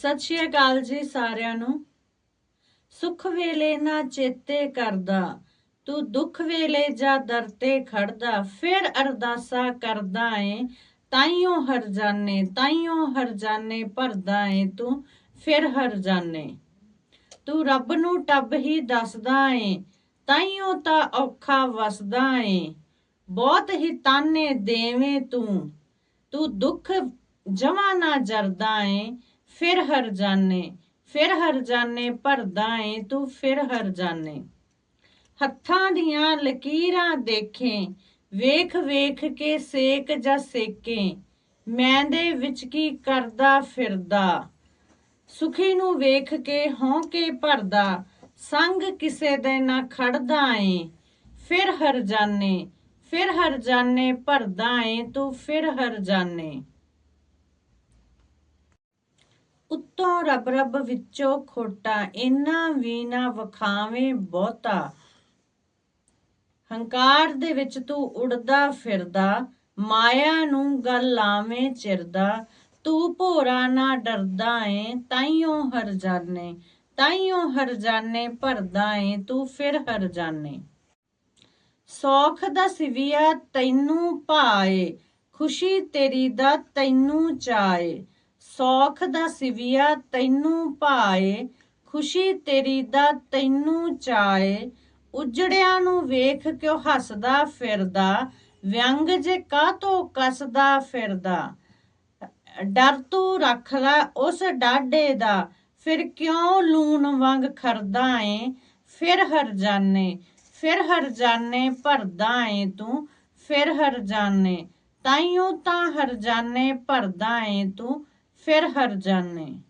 ਸਤਿ ਸ਼੍ਰੀ ਅਕਾਲ ਜੀ ਸਾਰਿਆਂ ਨੂੰ। ਸੁਖ ਵੇਲੇ ਨਾ ਚੇਤੇ ਕਰਦਾ, ਤੂੰ ਦੁੱਖ ਵੇਲੇ ਜਾ ਦਰ ਤੇ ਖੜਦਾ, ਫਿਰ ਅਰਦਾਸਾ ਕਰਦਾ ਏ, ਤਾਈਓ ਹਰ ਜਾਣੇ, ਤਾਈਓ ਹਰ ਜਾਣੇ ਭਰਦਾ ਏ ਤੂੰ, ਫਿਰ ਹਰ ਜਾਣੇ। ਤੂੰ ਰੱਬ ਨੂੰ ਟੱਬ ਹੀ ਦੱਸਦਾ ਏ, ਤਾਈਓ ਤਾਂ ਔਖਾ ਵਸਦਾ ਏ, ਬਹੁਤ ਹੀ ਤਾਨੇ ਦੇਵੇਂ ਤੂੰ। ਤੂੰ ਦੁੱਖ ਜਮਾ ਨਾ ਜਰਦਾ ਏ ਫਿਰ ਹਰ ਜਾਣੇ, ਫਿਰ ਹਰ ਜਾਣੇ ਭਰਦਾ ਏ, ਤੂੰ ਫਿਰ ਹਰ ਜਾਣੇ। ਹੱਥਾਂ ਦੀਆਂ ਲਕੀਰਾਂ ਦੇਖੇ, ਵੇਖ ਵੇਖ ਕੇ ਸੇਕ ਜਾਂ ਸੇਕੇ, ਮੈਂ ਦੇ ਵਿੱਚ ਕੀ ਕਰਦਾ ਫਿਰਦਾ। ਸੁਖੀ ਨੂੰ ਵੇਖ ਕੇ ਹੌਂਕੇ ਭਰਦਾ, ਸੰਗ ਕਿਸੇ ਦੇ ਨਾ ਖੜਦਾ ਏ। ਫਿਰ ਹਰ ਜਾਣੇ, ਫਿਰ ਹਰ ਜਾਣੇ ਭਰਦਾ ਏ, ਤੂੰ ਫਿਰ ਹਰ ਜਾਣੇ। ਉੱਤੋਂ ਰੱਬ ਰੱਬ ਵਿੱਚੋਂ ਖੋਟਾ ਇੰਨਾ ਵੀ ਨਾ ਵਖਾਵੇਂ ਬਹੁਤਾ। ਹੰਕਾਰ ਦੇ ਵਿੱਚ ਤੂੰ ਉੜਦਾ ਫਿਰਦਾ, ਮਾਇਆ ਨੂੰ ਗੱਲ ਲਾਵੇਂ ਚਿਰਦਾ। ਤੂੰ ਭੋਰਾ ਨਾ ਡਰਦਾ ਏ, ਤਾਈਓ ਹਰ ਜਾਣੇ, ਤਾਈਓ ਹਰ ਜਾਣੇ ਭਰਦਾ ਏ, ਤੂੰ ਫਿਰ ਹਰ ਜਾਣੇ। ਸੌਖ ਦਾ ਸਿਵਿਆ ਤੈਨੂੰ ਭਾਏ, ਖੁਸ਼ੀ ਤੇਰੀ ਦਾ ਤੈਨੂੰ ਚਾਏ। ਸੌਖ ਦਾ ਸਿਵਿਆ ਤੈਨੂੰ ਭਾਏ, ਖੁਸ਼ੀ ਤੇਰੀ ਦਾ ਤੈਨੂੰ ਚਾਏ। ਉਜੜਿਆਂ ਨੂੰ ਵੇਖ ਕਿਉ ਹੱਸਦਾ ਫਿਰਦਾ, ਵਿਅੰਗ ਜੇ ਕਾਤੋਂ ਕੱਸਦਾ ਫਿਰਦਾ। ਡਰ ਤੂੰ ਰੱਖ ਲੈ ਉਸ ਡਾਢੇ ਦਾ, ਫਿਰ ਕਿਉਂ ਲੂਣ ਵਾਂਗ ਖਰਦਾ ਏ? ਫਿਰ ਹਰ ਜਾਣੇ, ਫਿਰ ਹਰ ਜਾਣੇ ਭਰਦਾ ਏ ਤੂੰ, ਫਿਰ ਹਰ ਜਾਣੇ। ਤਾਈਓ ਤਾਂ ਹਰ ਜਾਣੇ ਭਰਦਾ ਏ ਤੂੰ ਫਿਰ ਹਰ ਜਾਣੇ